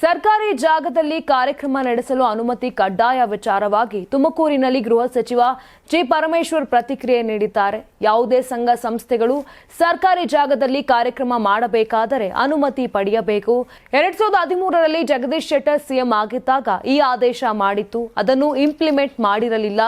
ಸರ್ಕಾರಿ ಜಾಗದಲ್ಲಿ ಕಾರ್ಯಕ್ರಮ ನಡೆಸಲು ಅನುಮತಿ ಕಡ್ಡಾಯ ವಿಚಾರವಾಗಿ ತುಮಕೂರಿನಲ್ಲಿ ಗೃಹ ಸಚಿವ ಜಿ ಪರಮೇಶ್ವರ್ ಪ್ರತಿಕ್ರಿಯೆ ನೀಡಿದ್ದಾರೆ. ಯಾವುದೇ ಸಂಘ ಸಂಸ್ಥೆಗಳು ಸರ್ಕಾರಿ ಜಾಗದಲ್ಲಿ ಕಾರ್ಯಕ್ರಮ ಮಾಡಬೇಕಾದರೆ ಅನುಮತಿ ಪಡೆಯಬೇಕು. ಎರಡ್ ಸಾವಿರದ ಹದಿಮೂರರಲ್ಲಿ ಜಗದೀಶ್ ಶೆಟ್ಟರ್ ಸಿಎಂ ಆಗಿದ್ದಾಗ ಈ ಆದೇಶ ಮಾಡಿತ್ತು. ಅದನ್ನು ಇಂಪ್ಲಿಮೆಂಟ್ ಮಾಡಿರಲಿಲ್ಲ.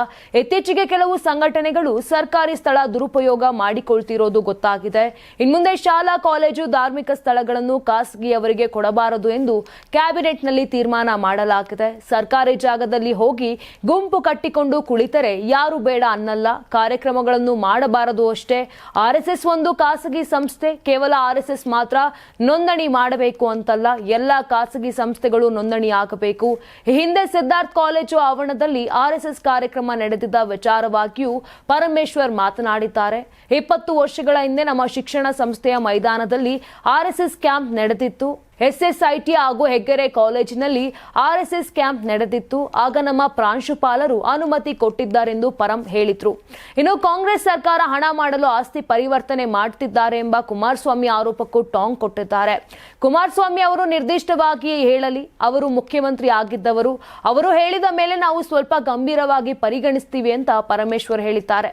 ಇತ್ತೀಚೆಗೆ ಕೆಲವು ಸಂಘಟನೆಗಳು ಸರ್ಕಾರಿ ಸ್ಥಳ ದುರುಪಯೋಗ ಮಾಡಿಕೊಳ್ತಿರೋದು ಗೊತ್ತಾಗಿದೆ. ಇನ್ಮುಂದೆ ಶಾಲಾ, ಕಾಲೇಜು, ಧಾರ್ಮಿಕ ಸ್ಥಳಗಳನ್ನು ಖಾಸಗಿಯವರಿಗೆ ಕೊಡಬಾರದು ಎಂದು ಕ್ಯಾಬಿನೆಟ್ನಲ್ಲಿ ತೀರ್ಮಾನ ಮಾಡಲಾಗಿದೆ. ಸರ್ಕಾರಿ ಜಾಗದಲ್ಲಿ ಹೋಗಿ ಗುಂಪು ಕಟ್ಟಿಕೊಂಡು ಕುಳಿತರೆ ಯಾರು ಬೇಡ ಅನ್ನಲ್ಲ. ಕಾರ್ಯಕ್ರಮಗಳನ್ನು ಮಾಡಬಾರದು ಅಷ್ಟೇ. ಆರ್ಎಸ್ಎಸ್ ಒಂದು ಖಾಸಗಿ ಸಂಸ್ಥೆ, ಕೇವಲ ಆರ್ಎಸ್ಎಸ್ ಮಾತ್ರ ನೋಂದಣಿ ಮಾಡಬೇಕು ಅಂತಲ್ಲ. ಎಲ್ಲ ಖಾಸಗಿ ಸಂಸ್ಥೆಗಳು ನೋಂದಣಿ ಆಗಬೇಕು. ಹಿಂದೆ ಸಿದ್ಧಾರ್ಥ್ ಕಾಲೇಜು ಆವರಣದಲ್ಲಿ ಆರ್ಎಸ್ಎಸ್ ಕಾರ್ಯಕ್ರಮ ನಡೆದಿದ್ದ ವಿಚಾರವಾಗಿಯೂ ಪರಮೇಶ್ವರ್ ಮಾತನಾಡಿದ್ದಾರೆ. ಇಪ್ಪತ್ತು ವರ್ಷಗಳ ಹಿಂದೆ ನಮ್ಮ ಶಿಕ್ಷಣ ಸಂಸ್ಥೆಯ ಮೈದಾನದಲ್ಲಿ ಆರ್ಎಸ್ಎಸ್ ಕ್ಯಾಂಪ್ ನಡೆದಿತ್ತು. ಎಸ್ಎಸ್ಐಟಿ ಹಾಗೂ ಹೆಗ್ಗೆರೆ ಕಾಲೇಜಿನಲ್ಲಿ ಆರ್ಎಸ್ಎಸ್ ಕ್ಯಾಂಪ್ ನಡೆದಿತ್ತು. ಆಗ ನಮ್ಮ ಪ್ರಾಂಶುಪಾಲರು ಅನುಮತಿ ಕೊಟ್ಟಿದ್ದಾರೆಂದು ಪರಂ ಹೇಳಿದ್ರು. ಇನ್ನು ಕಾಂಗ್ರೆಸ್ ಸರ್ಕಾರ ಹಣ ಮಾಡಲು ಆಸ್ತಿ ಪರಿವರ್ತನೆ ಮಾಡುತ್ತಿದ್ದಾರೆ ಎಂಬ ಕುಮಾರಸ್ವಾಮಿ ಆರೋಪಕ್ಕೂ ಟಾಂಗ್ ಕೊಟ್ಟಿದ್ದಾರೆ. ಕುಮಾರಸ್ವಾಮಿ ಅವರು ನಿರ್ದಿಷ್ಟವಾಗಿ ಹೇಳಲಿ, ಅವರು ಮುಖ್ಯಮಂತ್ರಿ ಆಗಿದ್ದವರು. ಅವರು ಹೇಳಿದ ಮೇಲೆ ನಾವು ಸ್ವಲ್ಪ ಗಂಭೀರವಾಗಿ ಪರಿಗಣಿಸ್ತೀವಿ ಅಂತ ಪರಮೇಶ್ವರ್ ಹೇಳಿದ್ದಾರೆ.